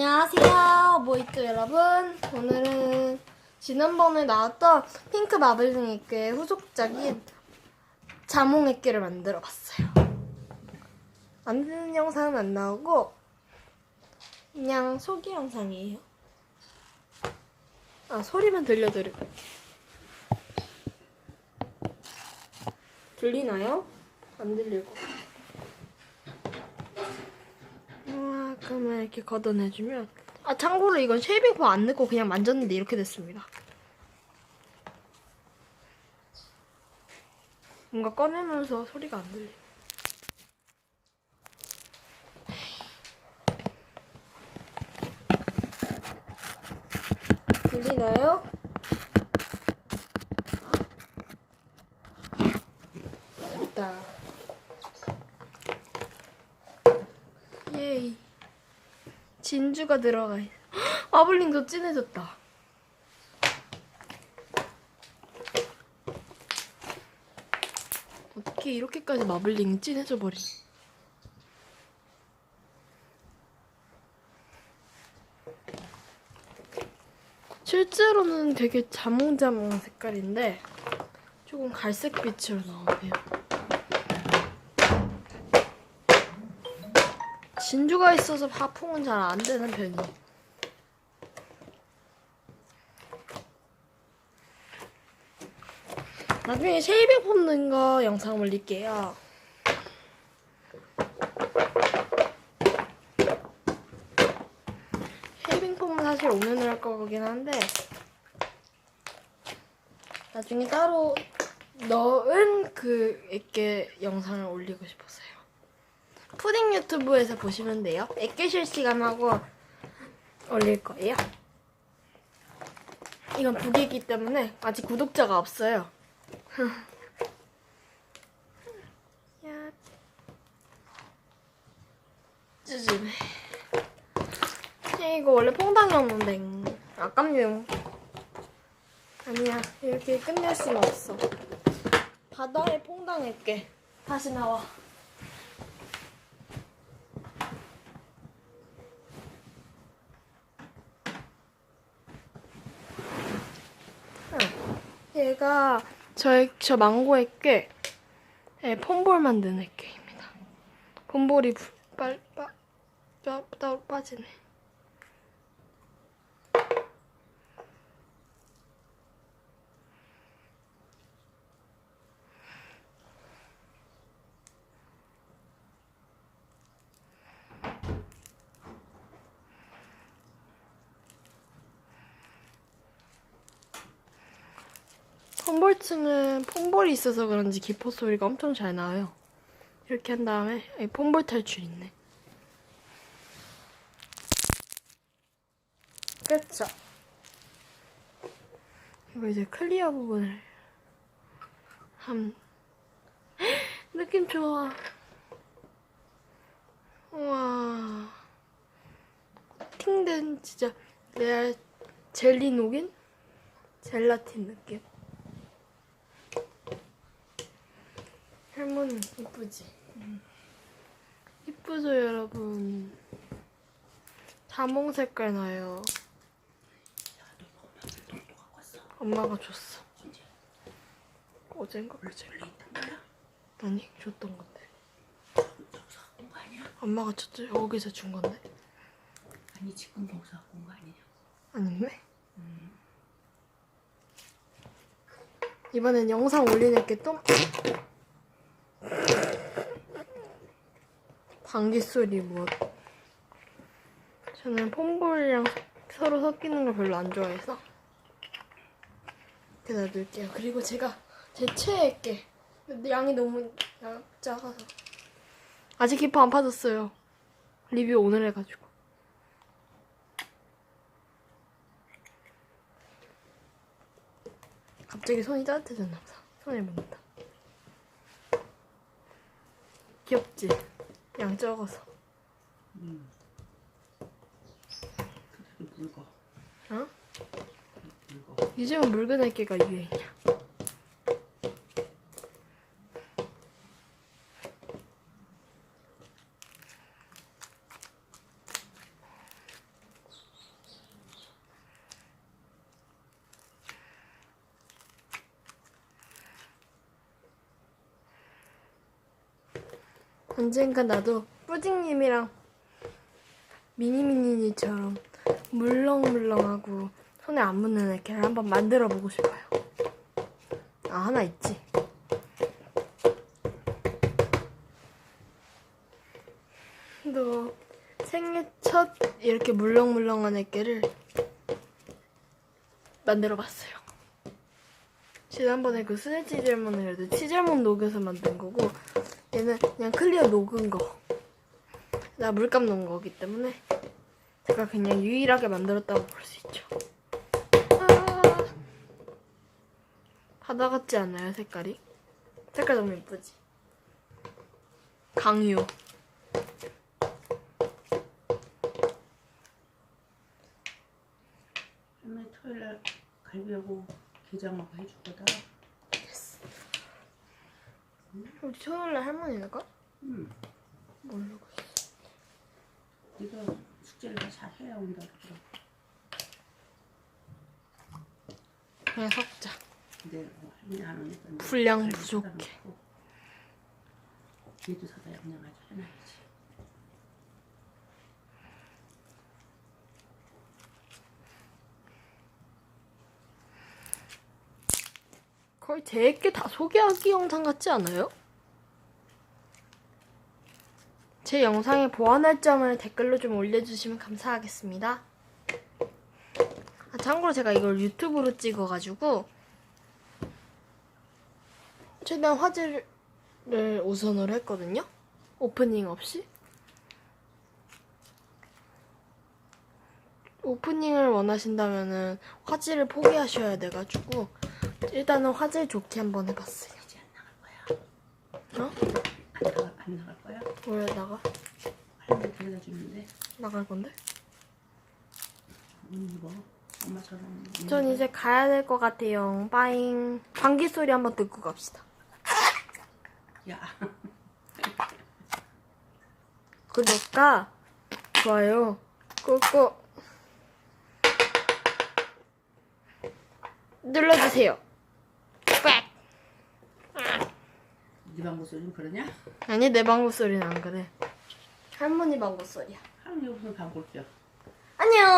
안녕하세요, 모이트 여러분. 오늘은 지난번에 나왔던 핑크 마블링 액괴의 후속작인 자몽 액괴를 만들어 봤어요. 만드는 영상은 안 나오고 그냥 소개 영상이에요. 아, 소리만 들려드릴게요. 들리나요? 안 들리고. 아, 그러면 이렇게 걷어내주면 아 참고로 이건 쉐이빙폼 안 넣고 그냥 만졌는데 이렇게 됐습니다. 뭔가 꺼내면서 소리가 안 들려. 들리나요? 됐다. 예이. 진주가 들어가 있어. 헉, 마블링도 진해졌다. 어떻게 이렇게까지 마블링이 진해져 버리니? 실제로는 되게 자몽자몽한 색깔인데 조금 갈색 빛으로 나오네요. 진주가 있어서 하풍은 잘 안 되는 편이. 나중에 쉐이빙 뽑는 거 영상 올릴게요. 쉐이빙 폼은 사실 오늘은 할 거긴 한데 나중에 따로 넣은 그 액계 영상을 올리고 싶었어요. 푸딩 유튜브에서 보시면 돼요. 액계 실시간하고 올릴 거예요. 이건 북이기 때문에 아직 구독자가 없어요. 야, 이거 원래 퐁당이었는데 아깝네요. 아니야 이렇게 끝낼 수는 없어. 바다에 퐁당할게. 다시 나와. 얘가 저의 저 망고의 꽤 예, 폼볼 만드는 꾀입니다. 폼볼이 부- 빨, 빠, 빠, 따로 빠지네. 폼볼층은 폼볼이 있어서 그런지 기포 소리가 엄청 잘 나와요. 이렇게 한 다음에 이 폼볼 탈출 있네. 그쵸? 이거 이제 클리어 부분을 한 느낌 좋아. 우와. 코팅된 진짜 레알 젤리 녹인 젤라틴 느낌. 할머니 이쁘지? 이쁘죠 여러분. 자몽 색깔 나요. 엄마가 줬어. 어젠가 그제 아니 줬던 건데. 엄마가 줬죠. 여기서 준 건데. 아니 지금 여기서 갖고 온 거 아니냐? 아닌데? 이번엔 영상 올리는 게또 방귀 소리 뭐 저는 폼볼이랑 서로 섞이는 걸 별로 안 좋아해서 이렇게 놔둘게요 그리고 제가 제 최애게 양이 너무 야- 작아서 아직 기포 안 파졌어요 리뷰 오늘 해가지고 갑자기 손이 따뜻해졌나 보다. 손에 묻는다. 귀엽지? 양 적어서. 그대로 묽어. 어? 묽어. 요즘은 묽은 애기가 유행이야. 언젠가 나도 뿌딩님이랑 미니미니니처럼 물렁물렁하고 손에 안 묻는 애를 한번 만들어 보고 싶어요. 아 하나 있지. 너 생애 첫 이렇게 물렁물렁한 애를 만들어 봤어요. 지난번에 그 스네 치 젤몬을 그래도 치젤몬 녹여서 만든 거고 얘는 그냥 클리어 녹은 거. 나 물감 넣은 거기 때문에 제가 그냥 유일하게 만들었다고 볼 수 있죠. 아, 바다 같지 않아요 색깔이? 색깔 너무 예쁘지? 강유. 할머니 토요일 날 갈비하고 게장하고 해줄 거다. 우리 토요일날 할머니 가? 응. 모르고 있어. 네가 숙제를 다 잘 해야 온다 그러더라고. 그냥 섞자. 근데 뭐 할머니 안 오니까 분량 부족해. 얘도 사다 양념하지 해놔야지. 거의 제게 다 소개하기 영상 같지 않아요? 제 영상에 보완할 점을 댓글로 좀 올려주시면 감사하겠습니다. 아, 참고로 제가 이걸 유튜브로 찍어가지고 최대한 화질을 우선으로 했거든요. 오프닝 없이. 오프닝을 원하신다면은 화질을 포기하셔야 돼가지고 일단은 화질 좋게 한번 해봤어요. 이제 안 나갈 거야. 어? 안 나갈 안 나갈 거야. 왜 나가? 할머니 데려다 주는데 나갈 건데? 옷 입어. 엄마처럼. 전 이제 가야 될 것 같아요. 빠잉. 방귀 소리 한번 듣고 갑시다. 야. 구독과 좋아요 꾹꾹 눌러주세요. 빡! 네 방구 소리는 그러냐? 아니 내 방구 소리는 안 그래. 할머니 방구 소리야. 할머니 무슨 방구를 껴? 안녕.